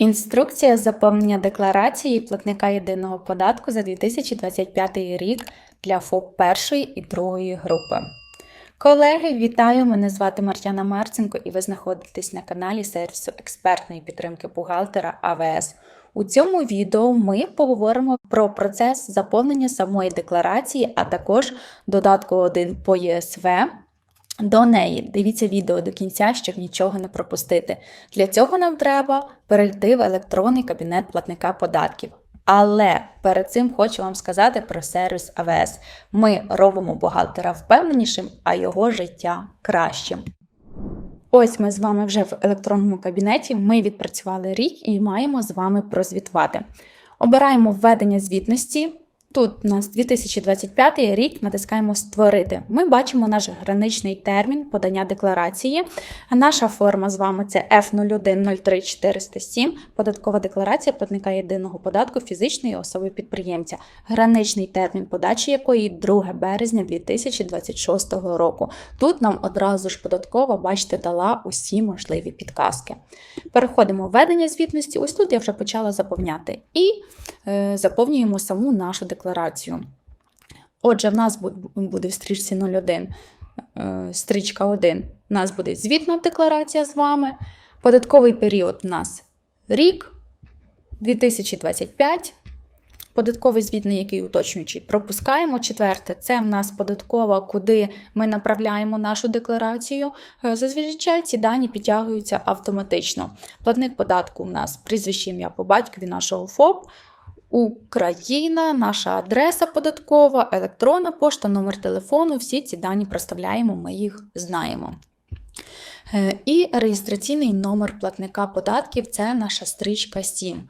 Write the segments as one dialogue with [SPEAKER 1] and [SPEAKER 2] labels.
[SPEAKER 1] Інструкція заповнення декларації платника єдиного податку за 2025 рік для ФОП першої і другої групи. Колеги, вітаю! Мене звати Мартяна Марценко і ви знаходитесь на каналі сервісу експертної підтримки бухгалтера АВС. У цьому відео ми поговоримо про процес заповнення самої декларації, а також додатку 1 по ЄСВ. До неї дивіться відео до кінця, щоб нічого не пропустити. Для цього нам треба перейти в електронний кабінет платника податків. Але перед цим хочу вам сказати про сервіс АВС. Ми робимо бухгалтера впевненішим, а його життя кращим. Ось ми з вами вже в електронному кабінеті. Ми відпрацювали рік і маємо з вами прозвітувати. Обираємо введення звітності. Тут у нас 2025 рік натискаємо Створити. Ми бачимо наш граничний термін подання декларації. Наша форма з вами це F0103407, податкова декларація платника єдиного податку фізичної особи підприємця, граничний термін подачі якої 2 березня 2026 року. Тут нам одразу ж податкова, бачите, дала усі можливі підказки. Переходимо в введення звітності. Ось тут я вже почала заповняти. І заповнюємо саму нашу декларацію. Отже, в нас буде в стрічці 01, е, стрічка 1. У нас буде звітна декларація з вами. Податковий період у нас рік 2025. Податковий звітний, який уточнюючий, пропускаємо. Четверте, це в нас податкова, куди ми направляємо нашу декларацію. Е, Зазвичай ці дані підтягуються автоматично. Платник податку у нас прізвище ім'я по батькові нашого ФОП. Україна, наша адреса податкова, електронна пошта, номер телефону. Всі ці дані проставляємо, ми їх знаємо. Е, І реєстраційний номер платника податків це наша стрічка 7.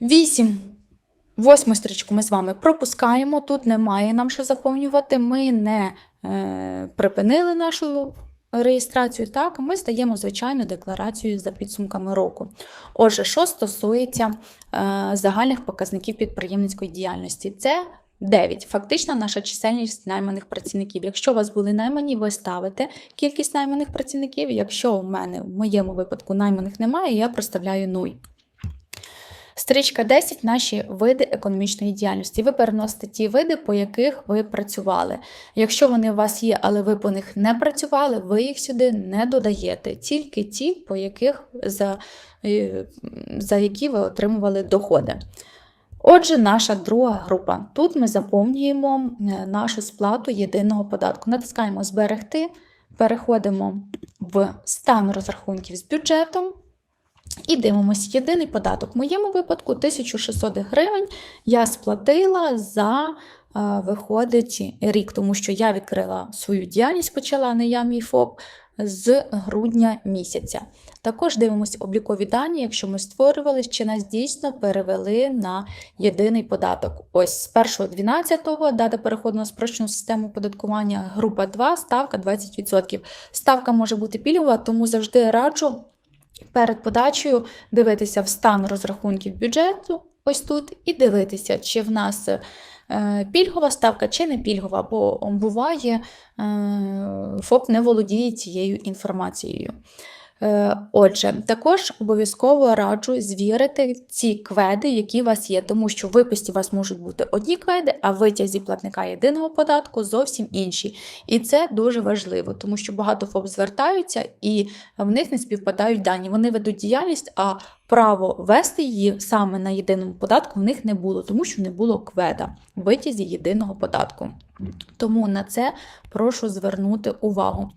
[SPEAKER 1] 8. Восьму стрічку ми з вами пропускаємо. Тут немає нам що заповнювати. Ми не е, припинили нашу реєстрацію. Так, ми здаємо звичайну декларацію за підсумками року. Отже, що стосується е, загальних показників підприємницької діяльності, це 9. Фактично, наша чисельність найманих працівників. Якщо у вас були наймані, ви ставите кількість найманих працівників. Якщо у мене в моєму випадку найманих немає, я проставляю 0. Стрічка 10 наші види економічної діяльності. Ви переносите ті види, по яких ви працювали. Якщо вони у вас є, але ви по них не працювали, ви їх сюди не додаєте. Тільки ті, по яких за, е, за які ви отримували доходи. Отже, наша друга група. Тут ми заповнюємо е, нашу сплату єдиного податку. Натискаємо Зберегти, переходимо в стан розрахунків з бюджетом. І дивимося, єдиний податок. В моєму випадку 1600 гривень я сплатила за, виходить, рік, тому що я відкрила свою діяльність, почала не я мій ФОП з грудня місяця. Також дивимося облікові дані, якщо ми створювали, чи нас дійсно перевели на єдиний податок. Ось з 1.12 дата переходу на спрощену систему податкування, група 2, ставка 20%. Ставка може бути пільгова, тому завжди раджу. Перед подачею дивитися в стан розрахунків бюджету, ось тут, і дивитися, чи в нас е, пільгова ставка, чи не пільгова, бо буває, е, ФОП не володіє цією інформацією. Е, отже, також обов'язково раджу звірити ці кведи, які у вас є, тому що в виписі у вас можуть бути одні кведи, а в витязі платника єдиного податку зовсім інші. І це дуже важливо, тому що багато ФОП звертаються і в них не співпадають дані. Вони ведуть діяльність, а право вести її саме на єдиному податку в них не було, тому що не було кведа в витязі єдиного податку. Тому на це прошу звернути увагу.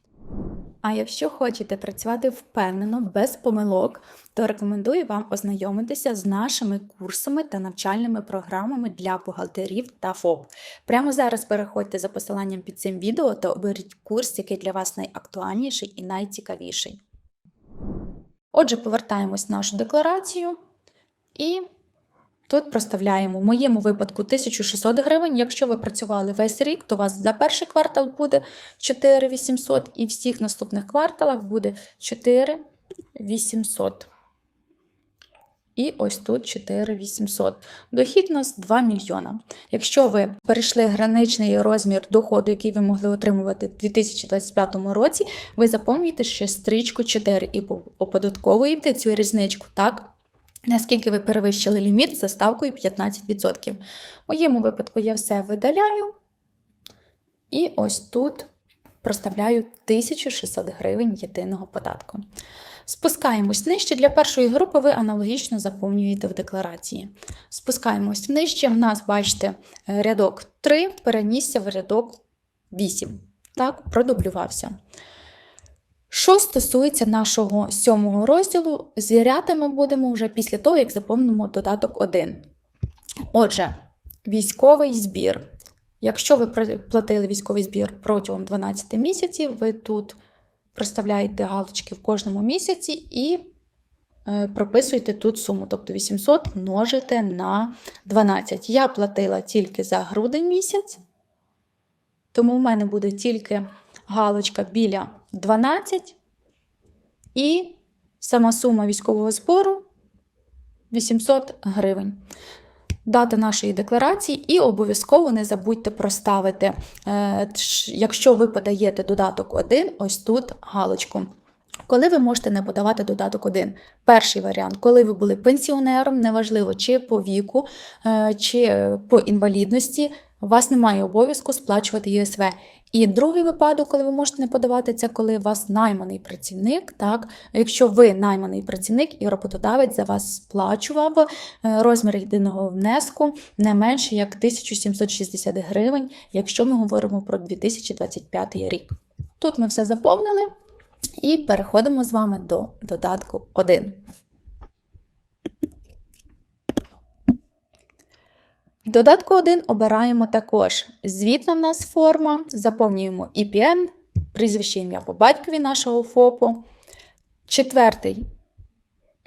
[SPEAKER 1] А якщо хочете працювати впевнено, без помилок, то рекомендую вам ознайомитися з нашими курсами та навчальними програмами для бухгалтерів та ФОП. Прямо зараз переходьте за посиланням під цим відео та оберіть курс, який для вас найактуальніший і найцікавіший. Отже, повертаємось в нашу декларацію і Тут проставляємо в моєму випадку 1600 гривень. Якщо ви працювали весь рік, то у вас за перший квартал буде 4800 і всіх наступних кварталах буде 4800. І ось тут 4800. Дохід у нас 2 мільйона. Якщо ви перейшли граничний розмір доходу, який ви могли отримувати в 2025 році, ви заповнюєте ще стрічку 4 і оподатковуєте цю різничку так наскільки ви перевищили ліміт за ставкою 15%. В моєму випадку я все видаляю. І ось тут проставляю 1600 гривень єдиного податку. Спускаємось нижче. Для першої групи ви аналогічно заповнюєте в декларації. Спускаємось нижче. В нас, бачите, рядок 3 перенісся в рядок 8. Так, продублювався. Що стосується нашого сьомого розділу, звіряти ми будемо вже після того, як заповнимо додаток 1. Отже, військовий збір. Якщо ви платили військовий збір протягом 12 місяців, ви тут проставляєте галочки в кожному місяці і е, прописуєте тут суму. Тобто 800 множите на 12. Я платила тільки за грудень місяць, тому в мене буде тільки галочка біля 12 і сама сума військового збору 800 гривень. Дата нашої декларації, і обов'язково не забудьте проставити, е, якщо ви подаєте додаток 1, ось тут галочку. Коли ви можете не подавати додаток 1? Перший варіант, коли ви були пенсіонером, неважливо чи по віку, е, чи е, по інвалідності, у вас немає обов'язку сплачувати ЄСВ. І другий випадок, коли ви можете не подавати, це коли у вас найманий працівник. Так? Якщо ви найманий працівник і роботодавець за вас сплачував е, розмір єдиного внеску не менше як 1760 гривень, якщо ми говоримо про 2025 рік. Тут ми все заповнили і переходимо з вами до додатку 1. Додатку 1 обираємо також звітна в нас форма, заповнюємо EPN, прізвище ім'я по батькові нашого ФОПу. Четвертий,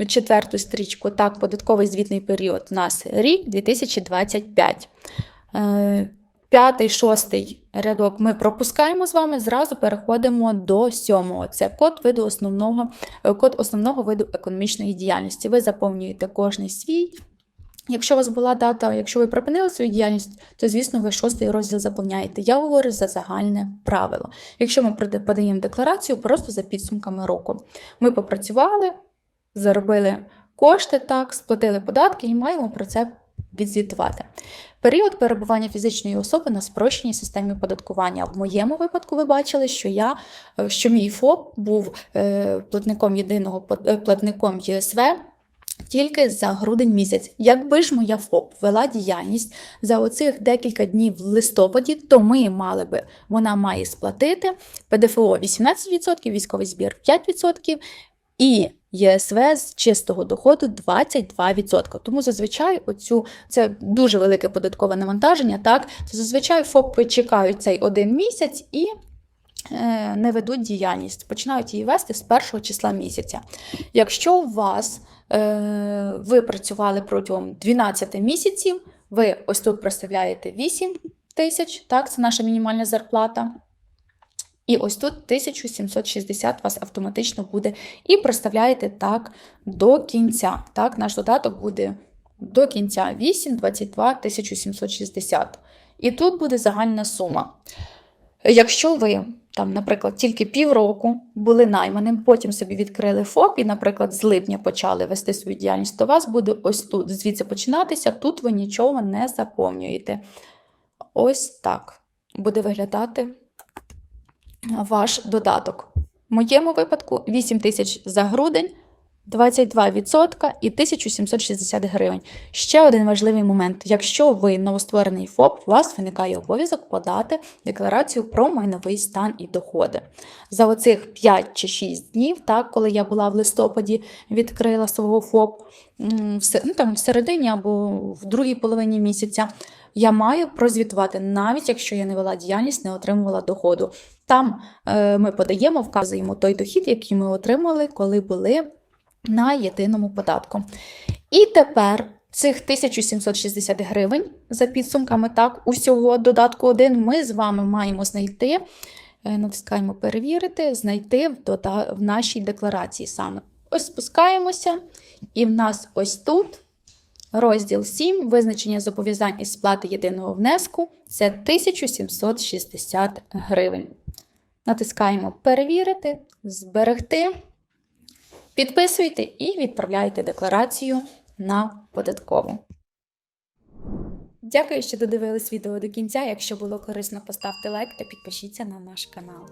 [SPEAKER 1] четверту стрічку, так, податковий звітний період у нас рік 2025. Е, П'ятий, шостий рядок ми пропускаємо з вами, зразу переходимо до сьомого. Це код виду основного, е, код основного виду економічної діяльності. Ви заповнюєте кожний свій. Якщо у вас була дата, якщо ви припинили свою діяльність, то, звісно, ви шостий розділ заповняєте. Я говорю за загальне правило. Якщо ми подаємо декларацію, просто за підсумками року. Ми попрацювали, заробили кошти, так, сплатили податки і маємо про це відзвітувати. Період перебування фізичної особи на спрощеній системі оподаткування. В моєму випадку ви бачили, що я, е, що мій ФОП був е, платником єдиного е, платником ЄСВ тільки за грудень місяць. Якби ж моя ФОП вела діяльність за оцих декілька днів в листопаді, то ми мали би, вона має сплатити ПДФО 18%, військовий збір 5% і ЄСВ з чистого доходу 22%. Тому зазвичай оцю, це дуже велике податкове навантаження, так? То зазвичай ФОПи чекають цей один місяць і е, не ведуть діяльність, починають її вести з першого числа місяця. Якщо у вас ви працювали протягом 12 місяців, ви ось тут проставляєте 8 тисяч, так, це наша мінімальна зарплата. І ось тут 1760 вас автоматично буде. І проставляєте так до кінця. Так, наш додаток буде до кінця 8, 22, 1760. І тут буде загальна сума. Якщо ви там, наприклад, тільки півроку були найманим, потім собі відкрили ФОП і, наприклад, з липня почали вести свою діяльність, то у вас буде ось тут звідси починатися, тут ви нічого не заповнюєте. Ось так буде виглядати ваш додаток. В моєму випадку 8 тисяч за грудень, 22% і 1760 гривень. Ще один важливий момент: якщо ви новостворений ФОП, у вас виникає обов'язок подати декларацію про майновий стан і доходи. За оцих 5 чи 6 днів, так, коли я була в листопаді, відкрила свого ФОП ну, там, в середині або в другій половині місяця, я маю прозвітувати, навіть якщо я не вела діяльність, не отримувала доходу. Там е, ми подаємо, вказуємо той дохід, який ми отримали, коли були на єдиному податку. І тепер цих 1760 гривень за підсумками так, усього додатку 1 ми з вами маємо знайти, е, натискаємо перевірити, знайти в, дода- в нашій декларації саме. Ось спускаємося, і в нас ось тут розділ 7, визначення зобов'язань із сплати єдиного внеску це 1760 гривень. Натискаємо перевірити, зберегти. Підписуйте і відправляйте декларацію на податкову. Дякую, що додивились відео до кінця. Якщо було корисно, поставте лайк та підпишіться на наш канал.